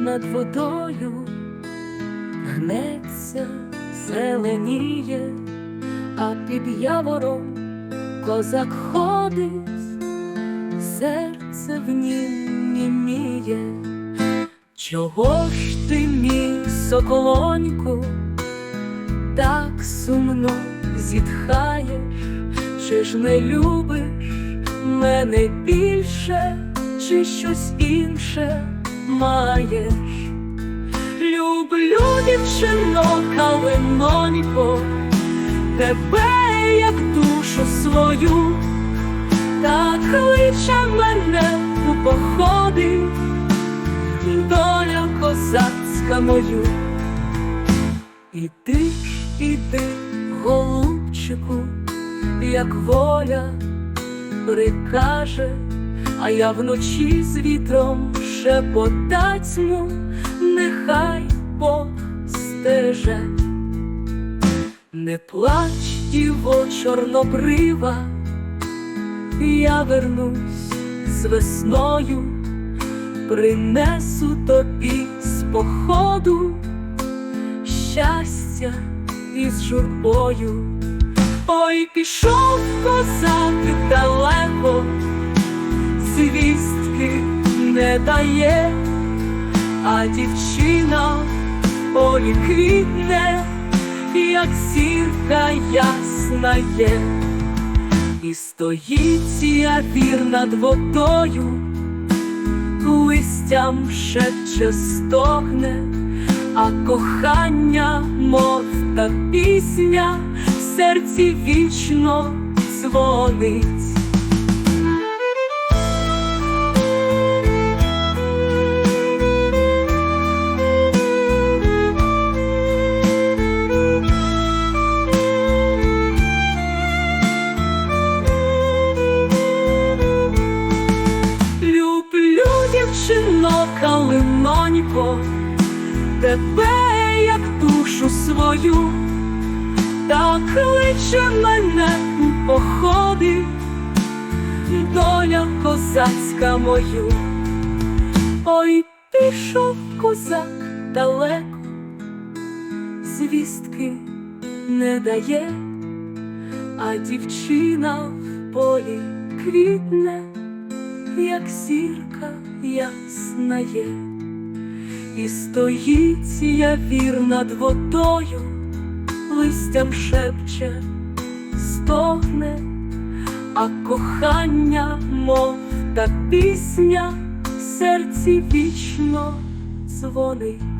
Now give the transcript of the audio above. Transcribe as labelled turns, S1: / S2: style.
S1: над водою гнеться, зеленіє, а під явором козак ходить, серце в нім німіє. Чого ж ти, мій соколоньку, так сумно зітхаєш, чи ж не любиш мене більше, чи щось інше маєш? Люблю дівчино, калинонько, тебе, як душу свою, так кличе мене у походи, доля козацька мою. І ти ж іди, голубчику, як воля прикаже, а я вночі з вітром шепотатьму, нехай Бог стереже. Не плач, діво чорнобрива, я вернусь з весною, принесу тобі з походу щастя із журбою. Ой, пішов козак далеко, звістки не дає, а дівчина в полі квітне, як зірка ясна є, і стоїть я вір над водою, листям шепче стогне, а кохання, мов та пісня, в серці вічно дзвонить. Калинонько, тебе, як душу свою, так кличе мене у походи, доля козацька мою. Ой, пішов козак далеко, звістки не дає, а дівчина в полі квітне як зірка ясна є, і стоїть я вір над водою, листям шепче, стогне, а кохання, мов та пісня, в серці вічно дзвонить.